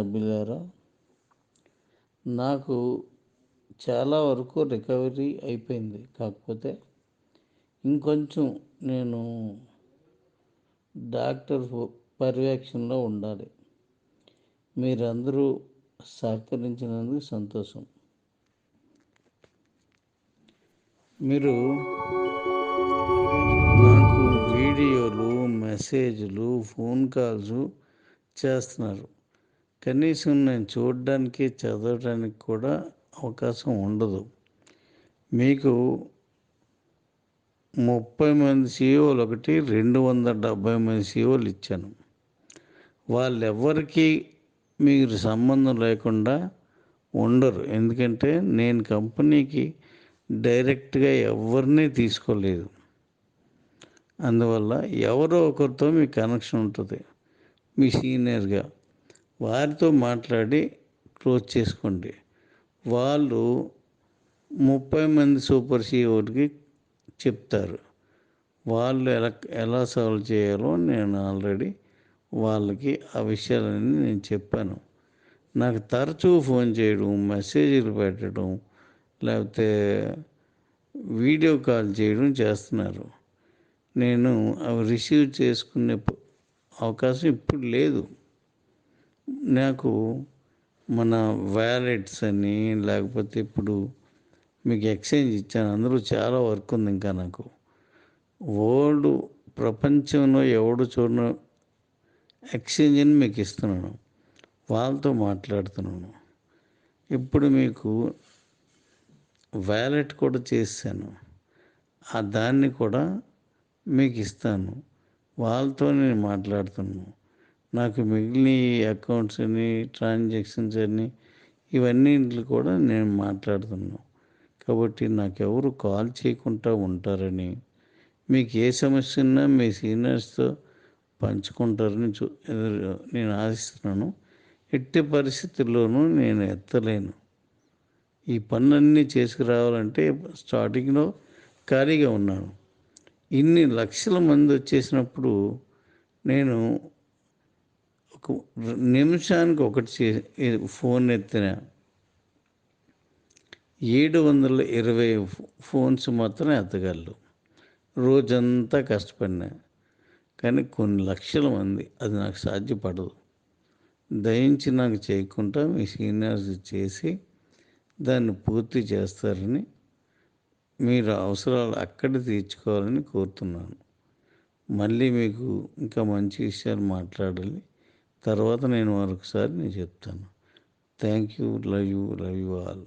సభ్యులారా నాకు చాలా వరకు రికవరీ అయిపోయింది. కాకపోతే ఇంకొంచెం నేను డాక్టర్ పర్యవేక్షణలో ఉండాలి. మీరందరూ సహకరించినందుకు సంతోషం. మీరు నాకు వీడియోలు మెసేజ్లు ఫోన్ కాల్స్ చేస్తున్నారు. కనీసం నేను చూడడానికి చదవడానికి కూడా అవకాశం ఉండదు. మీకు ముప్పై మంది సీఈఓలు ఒకటి రెండు వందల డెబ్భై మంది సీఈఓలు ఇచ్చాను. వాళ్ళెవ్వరికీ మీరు సంబంధం లేకుండా ఉండరు. ఎందుకంటే నేను కంపెనీకి డైరెక్ట్గా ఎవరిని తీసుకోలేదు. అందువల్ల ఎవరో ఒకరితో మీ కనెక్షన్ ఉంటుంది. మీ సీనియర్గా. వారితో మాట్లాడి క్లోజ్ చేసుకోండి. వాళ్ళు ముప్పై మంది సూపర్ సీఈఓకి చెప్తారు. వాళ్ళు ఎలా ఎలా సాల్వ్ చేయాలో నేను ఆల్రెడీ వాళ్ళకి ఆ విషయాలన్నీ నేను చెప్పాను. నాకు తరచూ ఫోన్ చేయడం మెసేజ్లు పెట్టడం లేకపోతే వీడియో కాల్ చేయడం చేస్తున్నారు. నేను అవి రిసీవ్ చేసుకునే అవకాశం ఇప్పుడు లేదు. నాకు మన వ్యాలెట్స్ అని లేకపోతే ఇప్పుడు మీకు ఎక్స్చేంజ్ ఇచ్చాను. అందులో చాలా వర్క్ ఉంది ఇంకా నాకు. వరల్డ్ ప్రపంచంలో ఎవడు చూడను ఎక్స్చేంజ్ని మీకు ఇస్తున్నాను. వాళ్ళతో మాట్లాడుతున్నాను. ఇప్పుడు మీకు వ్యాలెట్ కూడా చేశాను. ఆ దాన్ని కూడా మీకు ఇస్తాను. వాళ్ళతో నేను మాట్లాడుతున్నాను. నాకు మిగిలిన అకౌంట్స్ అని ట్రాన్సాక్షన్స్ అని ఇవన్నీ కూడా నేను మాట్లాడుతున్నాను కాబట్టి నాకెవరు కాల్ చేయకుండా ఉంటారని మీకు ఏ సమస్య ఉన్నా మీ సీనియర్స్తో పంచుకుంటారని చూ నేను ఆశిస్తున్నాను. ఎట్టి పరిస్థితుల్లోనూ నేను ఎత్తలేను. ఈ పనులన్నీ చేసుకురావాలంటే స్టార్టింగ్లో ఖాళీగా ఉన్నాను. ఇన్ని లక్షల మంది వచ్చేసినప్పుడు నేను నిమిషానికి ఒకటి చే ఫోన్ ఎత్తిన ఏడు వందల ఇరవై ఫోన్స్ మాత్రం ఎత్తగలరు. రోజంతా కష్టపడినా. కానీ కొన్ని లక్షల మంది అది నాకు సాధ్యపడదు. దయించి నాకు చేయకుండా మీ సీనియర్స్ చేసి దాన్ని పూర్తి చేస్తారని మీరు అవసరాలు అక్కడ తీర్చుకోవాలని కోరుతున్నాను. మళ్ళీ మీకు ఇంకా మంచి విషయాలు మాట్లాడాలి. తర్వాత నేను మరొకసారి నేను చెప్తాను. Thank you love you love you all